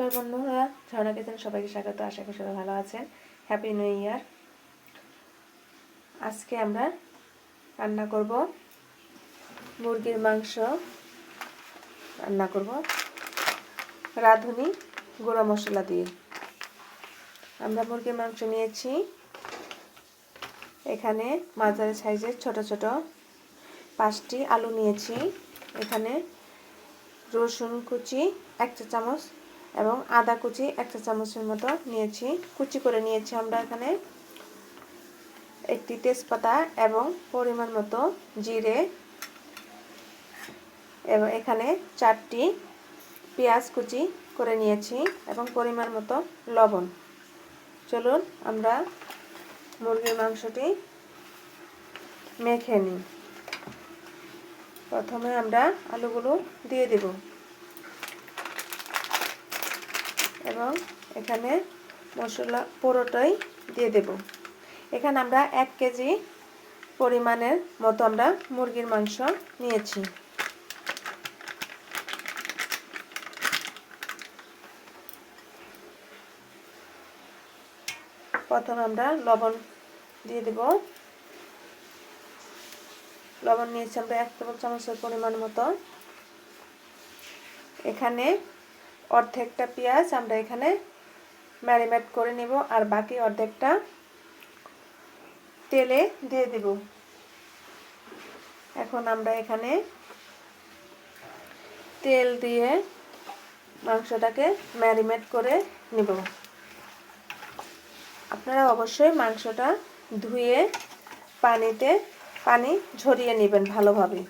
নমস্কার বন্ধুরা, ঝর্ণা কিচেন সবাইকে স্বাগত, আশা করি সবাই ভালো আছেন। হ্যাপি নিউ ইয়ার আজকে আমরা রান্না করব মুরগির মাংস, রান্না করব রাঁধুনি গুঁড়া মশলা দিয়ে। আমরা মুরগির মাংস নিয়েছি। এখানে মাঝারি সাইজের ছোট ছোট পাঁচটি আলু নিয়েছি। এখানে রসুন কুচি, এক চা চামচ এবং আদা কুচি একটা চামচের মতো নিয়েছি। কুচি করে নিয়েছি আমরা এখানে একটি তেজপাতা এবং পরিমাণ মতো জিরে। এবং এখানে চারটি পেঁয়াজ কুচি করে নিয়েছি এবং পরিমাণ মতো লবণ। চলুন আমরা মুরগির মাংসটি মেখে নিই। প্রথমে আমরা আলুগুলো দিয়ে দেব। এবং এখানে মশলা পুরোটাই দিয়ে দেব। এখানে আমরা এক কেজি পরিমাণের মতো আমরা মুরগির মাংস নিয়েছি। প্রথমে আমরা লবণ দিয়ে দেব। লবণ নিয়েছি আমরা এক টেবিল চামচের পরিমাণ মতো। এখানে অর্ধেকটা পেঁয়াজ আমরা এখানে ম্যারিনেট করে নেব আর বাকি অর্ধেকটা তেলে দিয়ে দেব। এখন আমরা এখানে তেল দিয়ে মাংসটাকে ম্যারিনেট করে নেব। আপনারা অবশ্যই মাংসটা ধুয়ে পানিতে, পানি ঝরিয়ে নেবেন ভালোভাবে।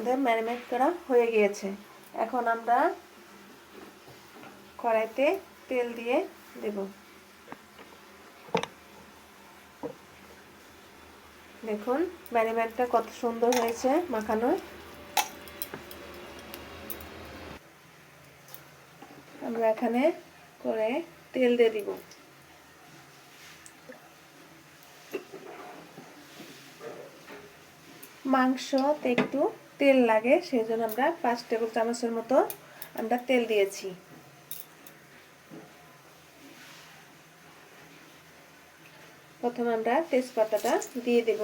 আমাদের ম্যারিনেট করা হয়ে গিয়েছে। এখন আমরা কড়াইতে তেল দিয়ে দেব। দেখুন ম্যারিনেটটা কত সুন্দর হয়েছে মাখানো আমরা এখানে করে তেল দিয়ে দিব। মাংসতে একটু তেল লাগে সেই জন্য আমরা পাঁচ টেবিল চামচের মতো আমরা তেল দিয়েছি। প্রথমে আমরা তেজপাতাটা দিয়ে দেব।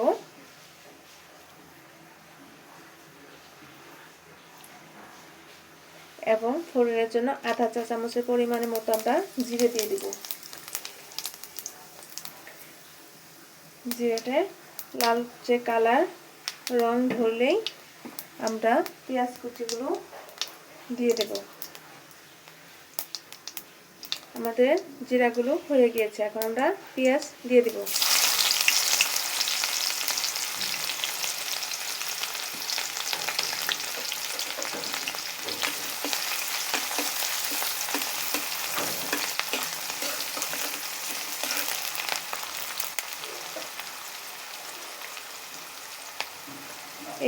এবং ফোড়নের জন্য আধা চা চামচের পরিমাণের মতো আমরা জিরে দিয়ে দেব। জিরেটা লালচে কালার, রং ধরলেই আমরা পেঁয়াজ কুচিগুলো দিয়ে দেব। আমাদের জিরাগুলো হয়ে গিয়েছে, এখন আমরা পেঁয়াজ দিয়ে দেব।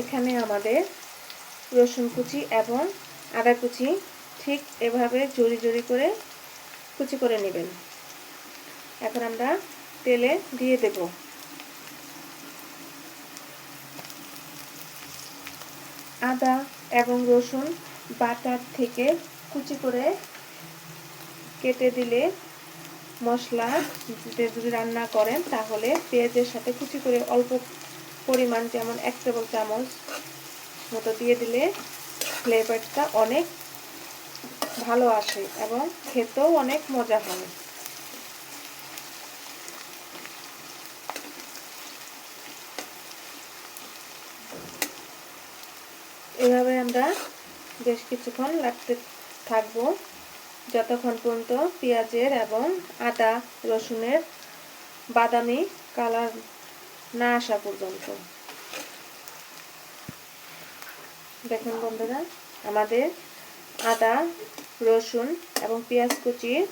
এখানে আমাদের রসুন কুচি এবং আদা কুচি ঠিক এভাবে জড়ি জড়ি করে কুচি করে নেবেন। এখন আমরা তেলে দিয়ে দেব। আদা এবং রসুন বাটার থেকে কুচি করে কেটে দিলে মশলা যদি রান্না করেন তাহলে পেঁয়াজের সাথে কুচি করে অল্প পরিমাণ যেমন এক টেবিল চামচ মতো দিয়ে দিলে ফ্লেভারটা অনেক ভালো আসে এবং খেতেও অনেক মজা হয়। এভাবে আমরা বেশ কিছুক্ষণ লাগতে থাকব। যতক্ষণ পর্যন্ত পেঁয়াজের এবং আদা, রসুনের বাদামি কালার না আসা পর্যন্ত। দেখুন বন্ধুরা, আমাদের আদা, রসুন এবং পেঁয়াজ কুচি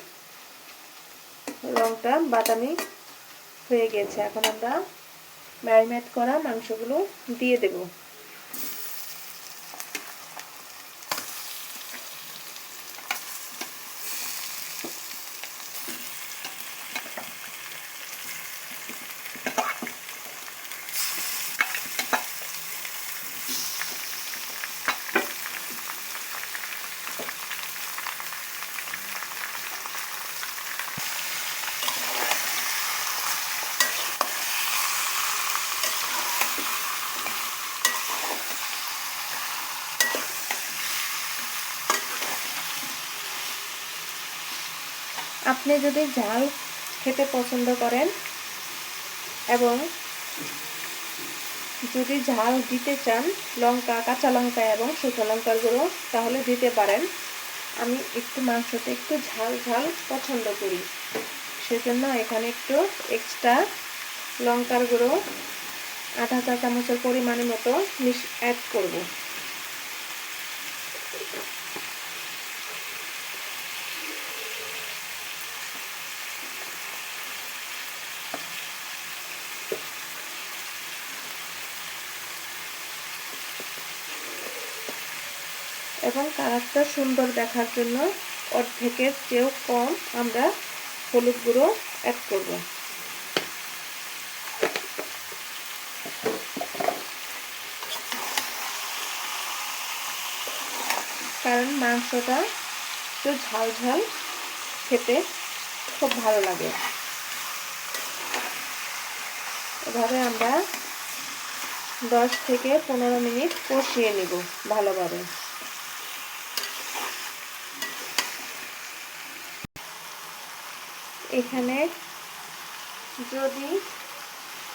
রংটা বাদামি হয়ে গেছে। এখন আমরা ম্যারিনেট করা মাংসগুলো দিয়ে দেব। আপনি যদি ঝাল খেতে পছন্দ করেন এবং যদি ঝাল দিতে চান লঙ্কা, কাঁচা লঙ্কা এবং শুকনো লঙ্কার গুঁড়ো, তাহলে দিতে পারেন। আমি একটু মাংসতে একটু ঝাল ঝাল পছন্দ করি। সেজন্য এখানে একটু এক্সট্রা লঙ্কার গুঁড়ো, আধা চা চামচের পরিমাণের মতো মিশ অ্যাড করব। এবং কালারটা সুন্দর দেখার জন্য অর্ধেকের চেয়েও কম আমরা হলুদ গুঁড়ো অ্যাড করব। কারণ মাংসটা একটু ঝাল ঝাল খেতে খুব ভালো লাগে। এভাবে আমরা দশ থেকে পনেরো মিনিট কষিয়ে নিব ভালোভাবে। এখানে যদি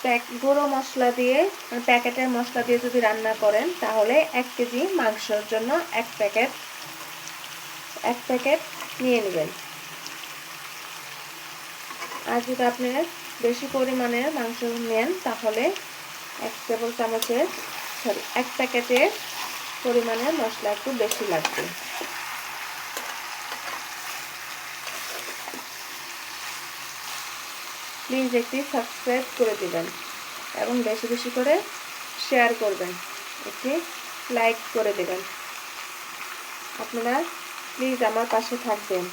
প্যাক গুঁড়ো মশলা দিয়ে মানে প্যাকেটের মশলা দিয়ে যদি রান্না করেন, তাহলে এক কেজি মাংসর জন্য এক প্যাকেট এক প্যাকেট নিয়ে নেবেন। আর যদি আপনি বেশি পরিমাণের মাংস নেন, তাহলে এক টেবিল চামচের, সরি, এক প্যাকেটের পরিমাণে মশলা একটু বেশি লাগবে। প্লিজ একটি সাবস্ক্রাইব করে দিবেন এবং বেশি বেশি করে শেয়ার করবেন। একটি লাইক করে দেবেন। আপনারা প্লিজ আমার পাশে থাকবেন।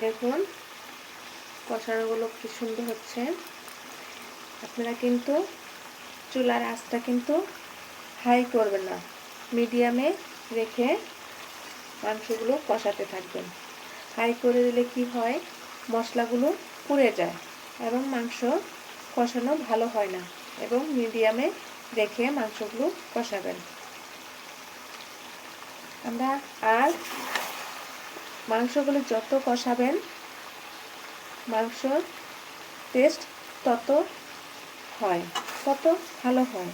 দেখুন, কষানোগুলো কি সুন্দর হচ্ছে। আপনারা কিন্তু চুলার আঁচটা কিন্তু হাই করবেন না। মিডিয়ামে রেখে মাংসগুলো কষাতে থাকবেন। হাই করে দিলে কি হয়? মশলাগুলো পুড়ে যায় এবং মাংস কষানো ভালো হয় না এবং মিডিয়ামে রেখে মাংসগুলো কষাবেন। আমরা আর মাংসগুলো যত কষাবেন মাংস টেস্ট তত হয়, তত ভালো হয়।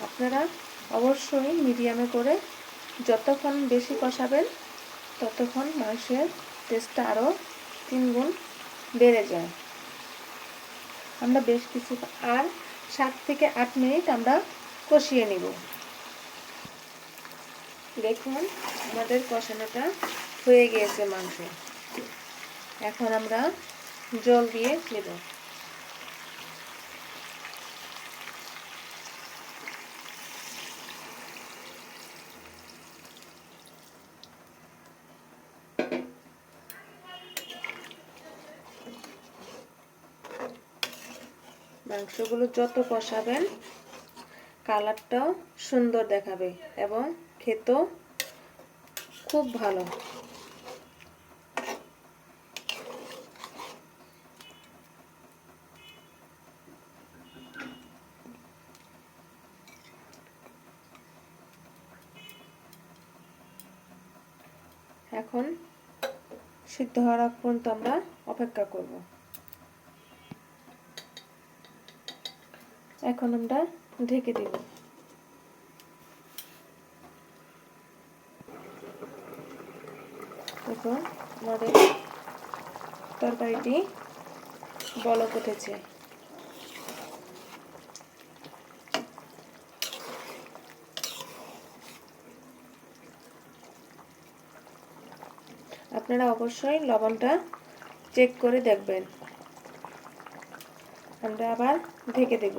আপনারা অবশ্যই মিডিয়ামে করে যতক্ষণ বেশি কষাবেন, ততক্ষণ মাংসের টেস্টটা আরও তিন গুণ বেড়ে যায়। আমরা বেশ কিছু আর সাত থেকে আট মিনিট আমরা কষিয়ে নিব। দেখুন, আমাদের কষানোটা হয়ে গিয়েছে মাংস। এখন আমরা জল দিয়ে নেব। মাংসগুলো যত কষাবেন, কালারটাও সুন্দর দেখাবে এবং খেতেও খুব ভালো। এখন সিদ্ধ হওয়ার পর্যন্ত আমরা অপেক্ষা করব। এখন আমরা ঢেকে দিব। দেখুন আমাদের তরকারিটি বলক উঠেছে। আপনারা অবশ্যই লবণটা চেক করে দেখবেন। আমরা আবার ঢেকে দেব।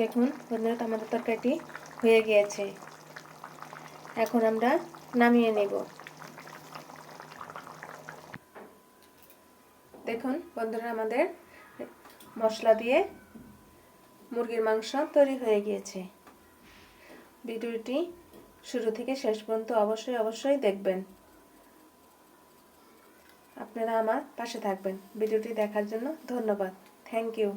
দেখুন বন্ধুরা আমাদের তরকারিটি হয়ে গিয়েছে। এখন আমরা নামিয়ে নেব। দেখুন, বন্ধুরা, আমাদের মশলা দিয়ে মুরগির মাংস তৈরি হয়ে গিয়েছে। ভিডিওটি শুরু থেকে শেষ পর্যন্ত অবশ্যই অবশ্যই দেখবেন। আপনারা আমার পাশে থাকবেন। ভিডিওটি দেখার জন্য ধন্যবাদ। Thank you.